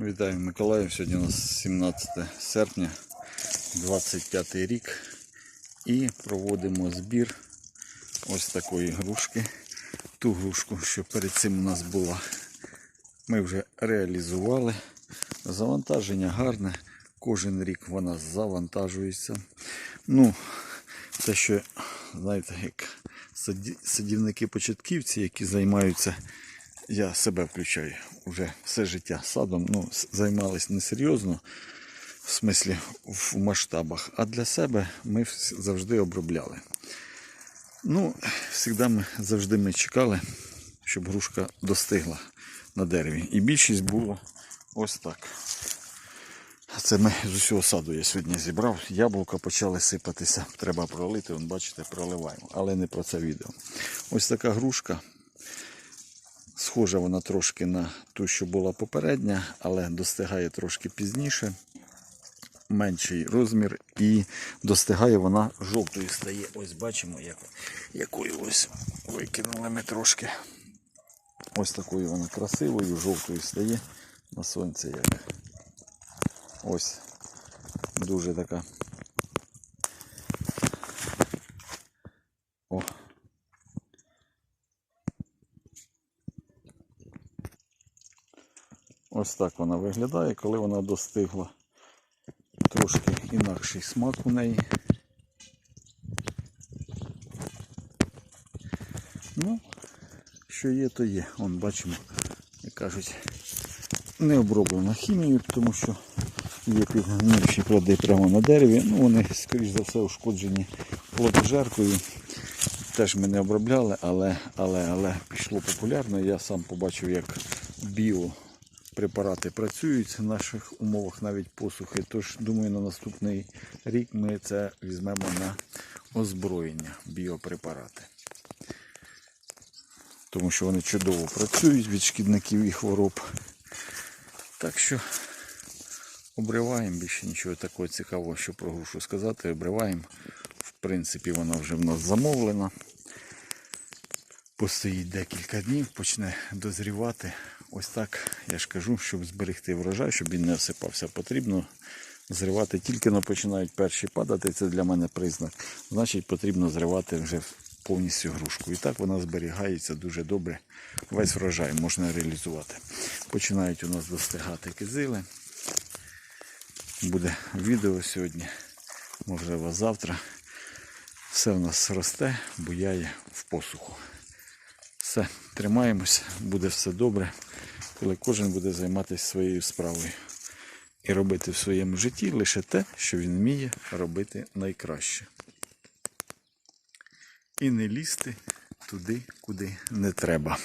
Вітаю Миколаїв. Сьогодні у нас 17 серпня, 25 рік. І проводимо збір ось такої грушки. Ту грушку, що перед цим у нас була, ми вже реалізували. Завантаження гарне. Кожен рік вона завантажується. Ну, те, що, знаєте, як садівники-початківці, які займаються я себе включаю вже все життя садом. Ну, займались несерйозно, в смислі в масштабах, а для себе ми завжди обробляли. Ну, завжди ми, завжди ми чекали, щоб грушка достигла на дереві. І більшість було ось так. Це ми з усього саду я сьогодні зібрав. Яблука почали сипатися. Треба пролити, вон, бачите, проливаємо. Але не про це відео. Ось така грушка. Схожа вона трошки на ту, що була попередня, але достигає трошки пізніше. Менший розмір і достигає вона жовтою стає. Ось бачимо, як, якою ось викинули ми трошки. Ось такою вона красивою, жовтою стає на сонці як. Ось дуже така. Ось так вона виглядає, коли вона достигла. Трошки інакший смак у неї. Ну, що є, то є. Вон бачимо, як кажуть, не оброблена хімією, тому що є підгнивші плоди прямо на дереві. Ну, вони, скоріш за все, ушкоджені плодожеркою. Теж ми не обробляли, але, але, але пішло популярно. Я сам побачив, як біо препарати працюють в наших умовах навіть посухи. Тож, думаю, на наступний рік ми це візьмемо на озброєння біопрепарати. Тому що вони чудово працюють від шкідників і хвороб. Так що обриваємо більше нічого такого цікавого, що про грушу сказати. Обриваємо. В принципі, вона вже в нас замовлена. Постоїть декілька днів, почне дозрівати. Ось так я ж кажу, щоб зберегти врожай, щоб він не осипався, потрібно зривати тільки но починають перші падати. Це для мене признак. Значить, потрібно зривати вже повністю грушку. І так вона зберігається дуже добре. Весь врожай можна реалізувати. Починають у нас достигати кизили. Буде відео сьогодні, можливо, завтра. Все в нас росте, буяє в посуху. Все, тримаємось, буде все добре, коли кожен буде займатися своєю справою і робити в своєму житті лише те, що він вміє робити найкраще. І не лізти туди, куди не треба.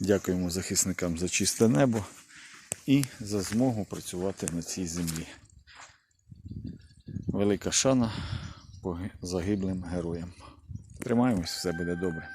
Дякуємо захисникам за чисте небо і за змогу працювати на цій землі. Велика шана загиблим героям. Тримаємось, все буде добре.